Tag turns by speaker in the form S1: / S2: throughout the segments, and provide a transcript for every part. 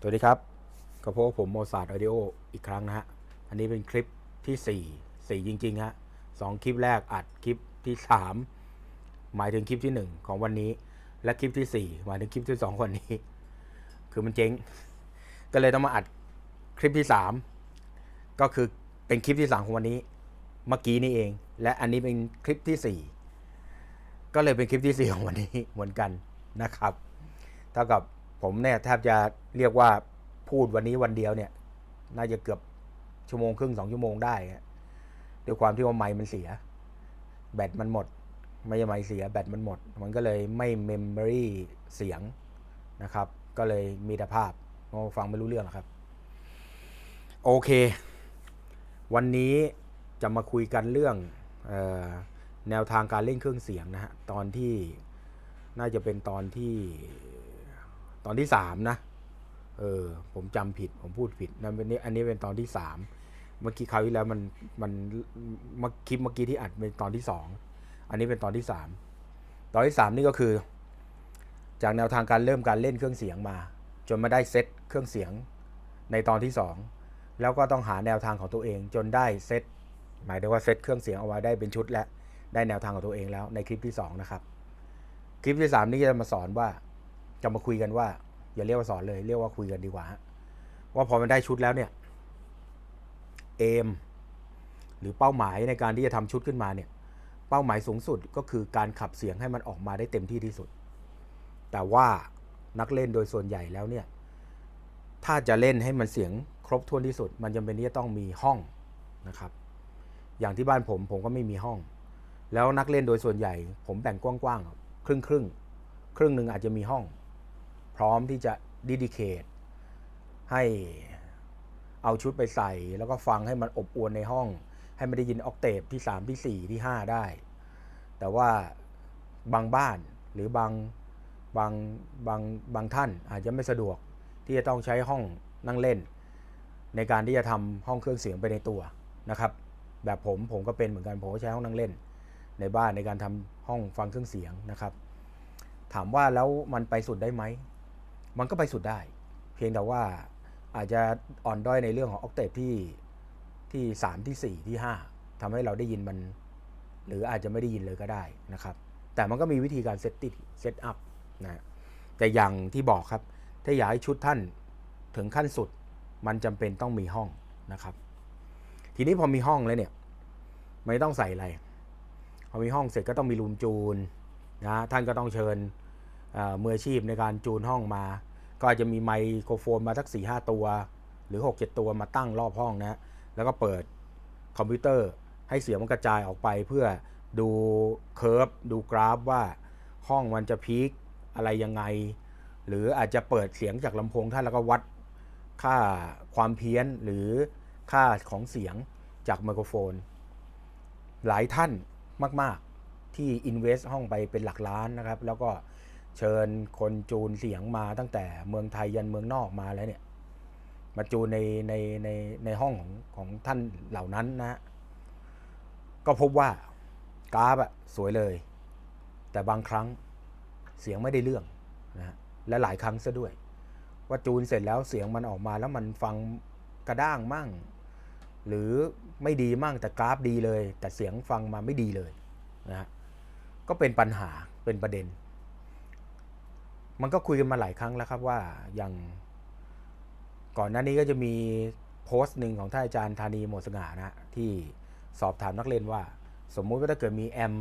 S1: สวัสดีครับก็พบกับผมโมซาร์ดออดิโออีกครั้งนะฮะ อันนี้เป็นคลิปที่ 4 4 จริงๆฮะสองคลิปแรกอัดคลิปที่ 3 หมายถึงคลิปที่ 1 ของวันนี้ และคลิปที่ 4 หมายถึงคลิปที่ 2 วันนี้ คือมันเจ๊ง ก็เลยต้องมาอัดคลิปที่ 3 ก็คือเป็นคลิปที่ 3 ของวันนี้ เมื่อกี้นี่เอง และอันนี้เป็นคลิปที่ 4 ก็เลยเป็นคลิปที่ 4 ของวันนี้เหมือนกันนะครับ เท่ากับ ผมเนี่ยแทบจะเรียกว่าพูดวันนี้วันเดียวเนี่ย น่าจะเกือบชั่วโมงครึ่งสองชั่วโมงได้ด้วยความที่ว่าไมค์มันเสีย แบตมันหมด ไม่ใช่ไมค์เสียแบตมันหมด มันก็เลยไม่เมมโมรีเสียงนะครับ ก็เลยมีแต่ภาพมองฟังไม่รู้เรื่องหรอกครับ โอเค วันนี้จะมาคุยกันเรื่องออแนวทางการเล่นเครื่องเสียงนะฮะตอนที่น่าจะเป็นตอนที่ อนที่สามนะ เออ ผมจำผิด ผมพูดผิดนั่นเป็นนี้อันนี้เป็นตอนที่สามเมื่อกี้คราวที่แล้วมันมันมื่อคลิปเมื่อกี้ที่อัดเป็นตอนที่สองอันนี้เป็นตอนที่สามตอนที่สามนี่ก็คือ จากแนวทางการเริ่มการเล่นเครื่องเสียงมา จนมาได้เซตเครื่องเสียงในตอนที่สองแล้วก็ต้องหาแนวทางของตัวเอง จนได้เซตหมายถึงว่าเซตเครื่องเสียงเอาไว้ได้เป็นชุดและได้แนวทางของตัวเองแล้วในคลิปที่สองนะครับ คลิปที่สามนี่จะมาสอนว่า จะมาคุยกันว่า อย่าเรียกว่าสอนเลย เรียกว่าคุยกันดีกว่า ว่าพอมันได้ชุดแล้วเนี่ยเอมหรือเป้าหมายในการที่จะทำชุดขึ้นมาเนี่ยเป้าหมายสูงสุดก็คือการขับเสียงให้มันออกมาได้เต็มที่ที่สุด แต่ว่านักเล่นโดยส่วนใหญ่แล้วเนี่ยถ้าจะเล่นให้มันเสียงครบถ้วนที่สุด มันจำเป็นที่จะต้องมีห้องนะครับ อย่างที่บ้านผมผมก็ไม่มีห้อง แล้วนักเล่นโดยส่วนใหญ่ ผมแบ่งกว้างๆครึ่งครึ่งครึ่งหนึ่งอาจจะมีห้อง พร้อมที่จะดิดิเคทให้เอาชุดไปใส่ แล้วก็ฟังให้มันอบอวลในห้อง ให้มันได้ยินออกเตปที่ 3 ที่ 4 ที่ 5 ได้ แต่ว่าบางบ้านหรือบางบางบางบางท่านอาจจะไม่สะดวกที่จะต้องใช้ห้องนั่งเล่น ในการที่จะทำห้องเครื่องเสียงไปในตัวนะครับ แบบผมผมก็เป็นเหมือนกันผมก็ใช้ห้องนั่งเล่น ในบ้านในการทำห้องฟังเครื่องเสียงนะครับ ถามว่าแล้วมันไปสุดได้ไหม มันก็ไปสุดได้ เพียงแต่ว่าอาจจะอ่อนด้อยในเรื่องของออกเตปที่ที่ 3 ที่ 4 ที่ 5ทำให้เราได้ยินมัน หรืออาจจะไม่ได้ยินเลยก็ได้นะครับ แต่มันก็มีวิธีการเซตติเซตอัพนะแต่อย่างที่บอกครับ ถ้าอยากให้ชุดท่านถึงขั้นสุด มันจำเป็นต้องมีห้องนะครับ ทีนี้พอมีห้องแล้วเนี่ย ไม่ต้องใส่อะไร พอมีห้องเสร็จก็ต้องมีรูมจูนนะท่านก็ต้องเชิญมืออาชีพในการจูนห้องมา ก็อาจจะมีไมโครโฟนมาสัก4ีหตัว หรือ 6 7 ตัวมาตั้งรอบห้องนะ แล้วก็เปิดคอมพิวเตอร์ให้เสียงมันกระจายออกไปเพื่อดูเคอร์ฟดูกราฟว่าห้องมันจะพีคอะไรยังไง หรืออาจจะเปิดเสียงจากลำโพงท่านแล้วก็วัดค่าความเพี้ยนหรือค่าของเสียงจากไมโครโฟน หลายท่านมาก ๆที่ invest ห้องไปเป็นหลักล้านนะครับ แล้วก็ เชิญคนจูนเสียงมาตั้งแต่เมืองไทยยันเมืองนอกมาแล้วเนี่ย มาจูนในในในในห้องของของท่านเหล่านั้นนะ ก็พบว่ากราฟอะสวยเลย แต่บางครั้งเสียงไม่ได้เรื่องนะและหลายครั้งซะด้วย ว่าจูนเสร็จแล้วเสียงมันออกมาแล้วมันฟังกระด้างมั่ง หรือไม่ดีมั่งแต่กราฟดีเลย แต่เสียงฟังมาไม่ดีเลยนะก็เป็นปัญหาเป็นประเด็น มันก็คุยกันมาหลายครั้งแล้วครับว่าอย่างก่อนหน้านี้ก็จะมีโพสต์หนึ่งของท่านอาจารย์ธานีหมดสง่านะที่สอบถามนักเรียนว่า สมมุติว่าถ้าเกิดมีแอม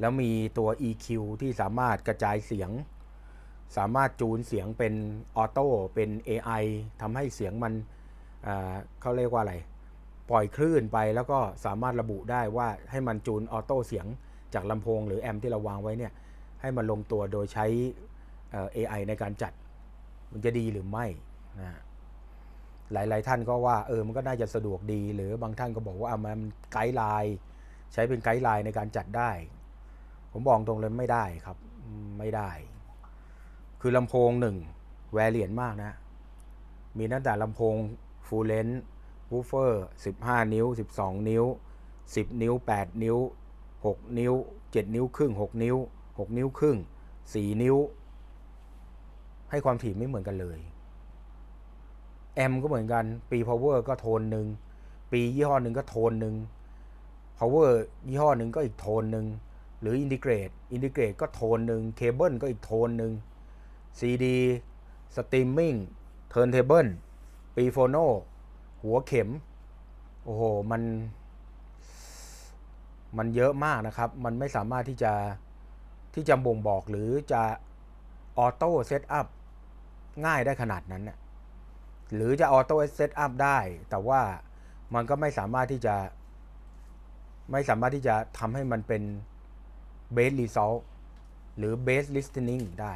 S1: แล้วมีตัว EQ ที่สามารถกระจายเสียง สามารถจูนเสียงเป็นออโต้เป็น AI ทำให้เสียงมันเขาเรียกว่าอะไร ปล่อยคลื่นไปแล้วก็สามารถระบุได้ว่าให้มันจูนออโต้เสียงจากลำโพงหรือแอมที่เราวางไว้เนี่ยให้มันลงตัวโดยใช้ AI ในการจัด มันจะดีหรือไม่นะฮะหลาย ๆ ท่านก็ว่าเออมันก็น่าจะสะดวกดี หรือบางท่านก็บอกว่าอะมันไกด์ไลน์ใช้เป็นไกด์ไลน์ในการจัดได้ ผมบอกตรงเลยไม่ได้ครับไม่ได้ คือลำโพงหนึ่งแวรเลียนมากนะ มีตั้งแต่ลำโพงฟูลเลนวูเฟอร์15 นิ้ว 12 นิ้ว 10 นิ้ว 8 นิ้ว 6 นิ้ว 7 นิ้วครึ่ง 6 นิ้ว 6 นิ้วครึ่ง 4 นิ้ว ให้ความถี่ไม่เหมือนกันเลย แอมก็เหมือนกัน ปี power ก็โทนหนึ่ง ปียี่ห้อหนึ่งก็โทนหนึ่ง power ยี่ห้อหนึ่งก็อีกโทนหนึ่ง หรือ integrate integrate ก็โทนหนึ่ง เคเบิลก็อีกโทนหนึ่ง CD streaming turntable ปีโฟโนหัวเข็ม โอ้โห มัน มันเยอะมากนะครับ มันไม่สามารถที่จะที่จะบ่งบอกหรือจะออโต้เซตอัพ ง่ายได้ขนาดนั้นน่ะหรือจะออโต้เซตอัพได้ แต่ว่ามันก็ไม่สามารถที่จะ ไม่สามารถที่จะทำให้มันเป็น base result หรือ base listening ได้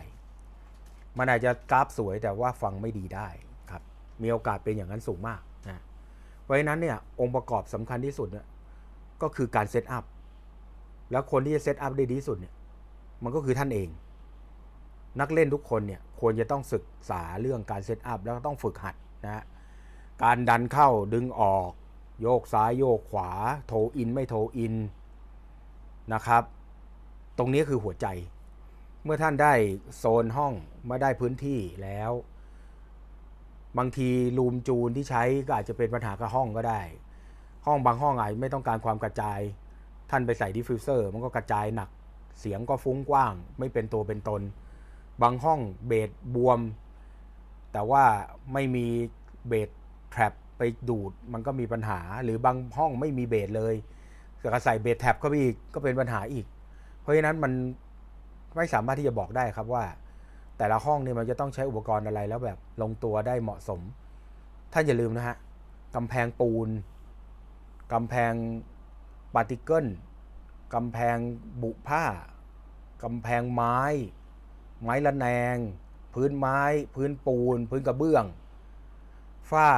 S1: มันอาจจะกราฟสวยแต่ว่าฟังไม่ดีได้ครับ มีโอกาสเป็นอย่างนั้นสูงมากนะเพราะฉะนั้นเนี่ยองค์ประกอบสำคัญที่สุดเนี่ยก็คือการเซตอัพแล้วคนที่จะเซตอัพได้ดีที่สุดเนี่ยมันก็คือท่านเอง นักเล่นทุกคนเนี่ยควรจะต้องศึกษาเรื่องการเซตอัพแล้วก็ต้องฝึกหัดนะฮะการดันเข้าดึงออก โยกซ้ายโยกขวา โทอินไม่โทอินนะครับ ตรงนี้คือหัวใจ เมื่อท่านได้โซนห้องมาได้พื้นที่แล้ว บางทีรูมจูนที่ใช้ก็อาจจะเป็นปัญหากับห้องก็ได้ ห้องบางห้องอาจไม่ต้องการความกระจาย ท่านไปใส่ดิฟฟิวเซอร์มันก็กระจายหนัก เสียงก็ฟุ้งกว้าง ไม่เป็นตัวเป็นตน บางห้องเบสบวม แต่ว่าไม่มีเบสแทรปไปดูดมันก็มีปัญหา หรือบางห้องไม่มีเบสเลยแต่ก็ใส่เบสแท็บเข้าไปอีกก็เป็นปัญหาอีก เพราะฉะนั้นมันไม่สามารถที่จะบอกได้ครับว่า แต่ละห้องเนี่ยมันจะต้องใช้อุปกรณ์อะไรแล้วแบบลงตัวได้เหมาะสม ท่านอย่าลืมนะฮะกำแพงปูนกำแพงปาร์ติเกิลกำแพงบุผ้ากำแพงไม้ ไม้ละแนง พื้นไม้ พื้นปูน พื้นกระเบื้อง ฝ้า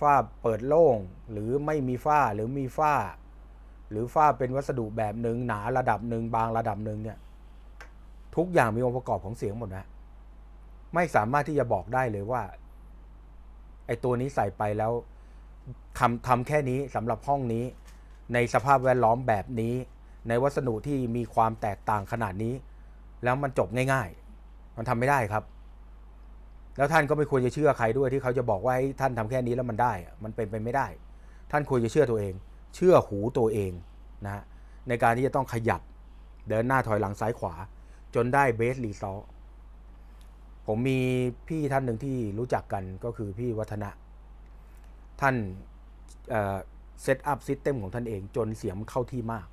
S1: ฝ้าเปิดโล่ง หรือไม่มีฝ้าหรือมีฝ้า หรือฝ้าเป็นวัสดุแบบหนึ่งหนาระดับหนึ่งบางระดับหนึ่งเนี่ยทุกอย่างมีองค์ประกอบของเสียงหมดนะ ไม่สามารถที่จะบอกได้เลยว่าไอ้ตัวนี้ใส่ไปแล้วทำทำแค่นี้สำหรับห้องนี้ ในสภาพแวดล้อมแบบนี้ ในวัสดุที่มีความแตกต่างขนาดนี้ แล้วมันจบง่ายๆ มันทำไม่ได้ครับ แล้วท่านก็ไม่ควรจะเชื่อใครด้วยที่เขาจะบอกว่าให้ท่านทำแค่นี้แล้วมันได้ มันเป็นไปไม่ได้ ท่านควรจะเชื่อตัวเอง เชื่อหูตัวเองนะฮะในการที่จะต้องขยับเดินหน้าถอยหลังซ้ายขวา จนได้เบสรีซอลผมมีพี่ท่านหนึ่งที่รู้จักกันก็คือพี่วัฒนะ ท่านเซตอัพซิสเต็มของท่านเองจนเสียงเข้าที่มาก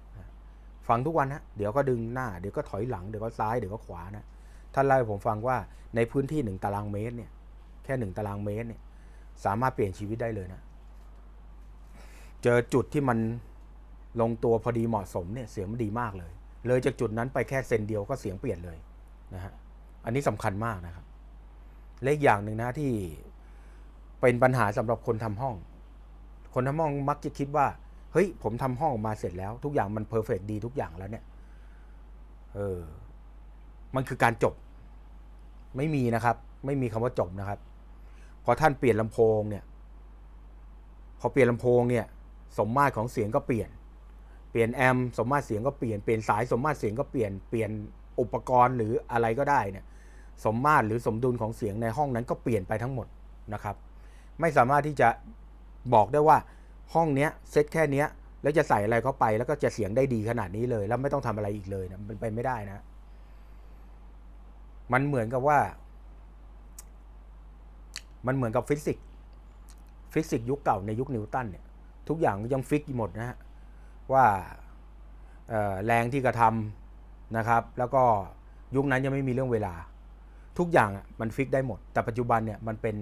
S1: ฟังทุกวันฮะเดี๋ยวก็ดึงหน้า เดี๋ยวก็ถอยหลัง เดี๋ยวก็ซ้าย เดี๋ยวก็ขวานะท่านเล่าให้ผมฟังว่าในพื้นที่หนึ่งตารางเมตรเนี่ย แค่หนึ่งตารางเมตรเนี่ย สามารถเปลี่ยนชีวิตได้เลยนะ เจอจุดที่มันลงตัวพอดีเหมาะสมเนี่ยเสียงมันดีมากเลย เลยจากจุดนั้นไปแค่เซนเดียวก็เสียงเปลี่ยนเลยนะฮะ อันนี้สำคัญมากนะครับเลขอย่างหนึ่งนะที่เป็นปัญหาสำหรับคนทำห้อง คนทำห้องมักจะคิดว่า เฮ้ย ผมทำห้องออกมาเสร็จแล้ว ทุกอย่างมันเพอร์เฟกดีทุกอย่างแล้วเนี่ย เออ มันคือการจบ ไม่มีนะครับ ไม่มีคำว่าจบนะครับ พอท่านเปลี่ยนลำโพงเนี่ย พอเปลี่ยนลำโพงเนี่ย สมมาตรของเสียงก็เปลี่ยน เปลี่ยนแอมป์สมมาตรเสียงก็เปลี่ยน เปลี่ยนสายสมมาตรเสียงก็เปลี่ยน เปลี่ยนอุปกรณ์หรืออะไรก็ได้เนี่ย สมมาตรหรือสมดุลของเสียงในห้องนั้นก็เปลี่ยนไปทั้งหมดนะครับ ไม่สามารถที่จะบอกได้ว่า ห้องเนี้ยเซตแค่เนี้ยแล้วจะใส่อะไรเข้าไป แล้วก็จะเสียงได้ดีขนาดนี้เลย แล้วไม่ต้องทำอะไรอีกเลยนะมันเป็นไปไม่ได้นะ มันเหมือนกับว่า มันเหมือนกับฟิสิกส์ฟิสิกส์ยุคเก่าในยุคนิวตันเนี่ย ทุกอย่างยังฟิกหมดนะฮะว่าแรงที่กระทำนะครับ แล้วก็ยุคนั้นยังไม่มีเรื่องเวลา ทุกอย่างมันฟิกได้หมด แต่ปัจจุบันเนี่ยมันเป็น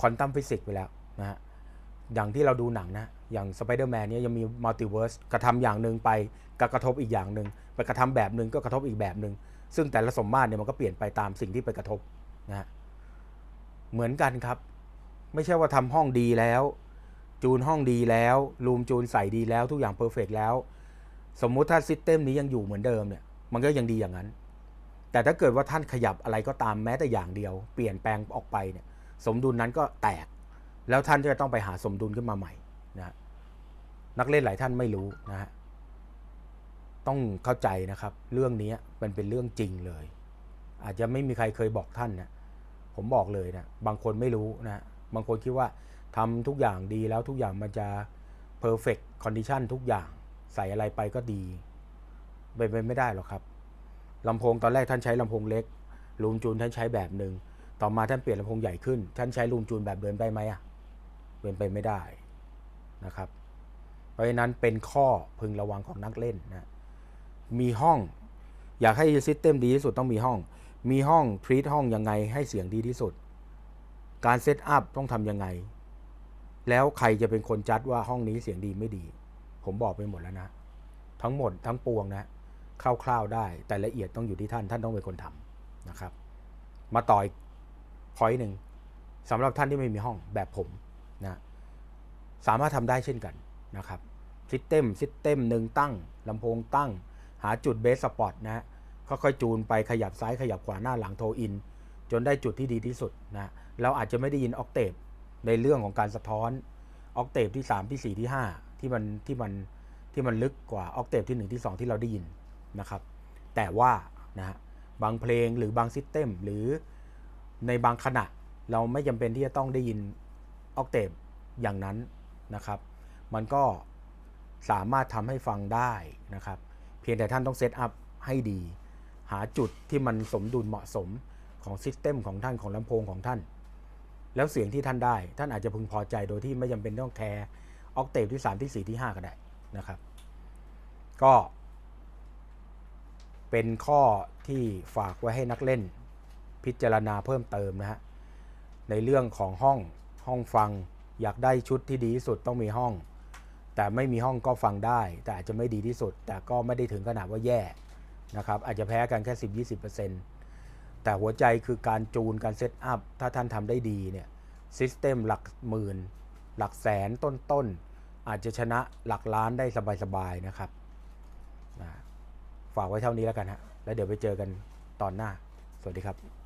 S1: ควอนตัมฟิสิกส์ไปแล้วนะฮะ อย่างที่เราดูหนังนะ อย่างสไปเดอร์แมนเนี่ยยังมีมัลติเวิร์สกระทำอย่างหนึ่งไปก็กระทบอีกอย่างหนึ่งไปกระทำแบบหนึ่งก็กระทบอีกแบบหนึ่งซึ่งแต่ละสมมาตรเนี่ยมันก็เปลี่ยนไปตามสิ่งที่ไปกระทบนะฮะเหมือนกันครับ ไม่ใช่ว่าทำห้องดีแล้ว จูนห้องดีแล้วรูมจูนใส่ดีแล้วทุกอย่างเพอร์เฟกแล้ว สมมุติถ้าซิสเต็มนี้ยังอยู่เหมือนเดิมเนี่ยมันก็ยังดีอย่างนั้น แต่ถ้าเกิดว่าท่านขยับอะไรก็ตามแม้แต่อย่างเดียว เปลี่ยนแปลงออกไปเนี่ยสมดุลนั้นก็แตก แล้วท่านจะต้องไปหาสมดุลขึ้นมาใหม่นะนักเล่นหลายท่านไม่รู้นะฮะต้องเข้าใจนะครับ เรื่องนี้มันเป็นเรื่องจริงเลย อาจจะไม่มีใครเคยบอกท่านนะผมบอกเลยนะบางคนไม่รู้นะบางคนคิดว่าทำทุกอย่างดีแล้วทุกอย่างมันจะ perfect condition ทุกอย่างใส่อะไรไปก็ดีเป็นไปไม่ได้หรอกครับลำโพงตอนแรกท่านใช้ลำโพงเล็ก รูมจูนท่านใช้แบบหนึ่งต่อมาท่านเปลี่ยนลำโพงใหญ่ขึ้น ท่านใช้รูมจูนแบบเดิมได้ไหมอะ เป็นไปไม่ได้นะครับ เพราะฉะนั้นเป็นข้อพึงระวังของนักเล่นนะมีห้องอยากให้ซิสเต็มดีที่สุดต้องมีห้อง มีห้องทรีตห้องยังไงให้เสียงดีที่สุด การเซตอัพต้องทำยังไง แล้วใครจะเป็นคนจัดว่าห้องนี้เสียงดีไม่ดี ผมบอกไปหมดแล้วนะ ทั้งหมดทั้งปวงนะคร่าวๆได้ แต่ละเอียดต้องอยู่ที่ท่านท่านต้องเป็นคนทำนะครับ มาต่อยพอยหนึ่งสำหรับท่านที่ไม่มีห้องแบบผม นะสามารถทำได้เช่นกันนะครับซิสเต็มซิสเต็มหนึ่งตั้งลำโพงตั้ง หาจุดเบสสปอตนะฮะค่อยๆจูนไปขยับซ้ายขยับขวาหน้าหลังโทรอิน จนได้จุดที่ดีที่สุดนะเราอาจจะไม่ได้ยินออกเตปในเรื่องของการสะท้อนออกเตปที่ 3 ที่ 4 ที่ 5 ที่มันที่มันที่มันลึกกว่าออกเตปที่ 1 ที่ 2 ที่เราได้ยินนะครับ แต่ว่านะฮะบางเพลงหรือบางซิสเต็มหรือในบางขณะเราไม่จำเป็นที่จะต้องได้ยิน ออกเตปอย่างนั้นนะครับ มันก็สามารถทำให้ฟังได้นะครับ เพียงแต่ท่านต้องเซตอัพให้ดี หาจุดที่มันสมดุลเหมาะสมของซิสเต็มของท่านของลำโพงของท่าน แล้วเสียงที่ท่านได้ ท่านอาจจะพึงพอใจโดยที่ไม่จำเป็นต้องแคร์ออกเตปที่ 3 ที่ 4 ที่ 5 ก็ได้นะครับ ก็เป็นข้อที่ฝากไว้ให้นักเล่นพิจารณาเพิ่มเติมนะฮะในเรื่องของห้อง ห้องฟัง อยากได้ชุดที่ดีที่สุดต้องมีห้อง แต่ไม่มีห้องก็ฟังได้ แต่อาจจะไม่ดีที่สุด แต่ก็ไม่ได้ถึงขนาดว่าแย่นะครับอาจจะแพ้กันแค่ 10-20%แต่หัวใจคือการจูนการเซตอัพถ้าท่านทำได้ดีเนี่ยซิสเต็มหลักหมื่น หลักแสนต้นๆ อาจจะชนะหลักล้านได้สบายๆนะครับฝากไว้เท่านี้แล้วกันฮะแล้วเดี๋ยวไปเจอกันตอนหน้า สวัสดีครับ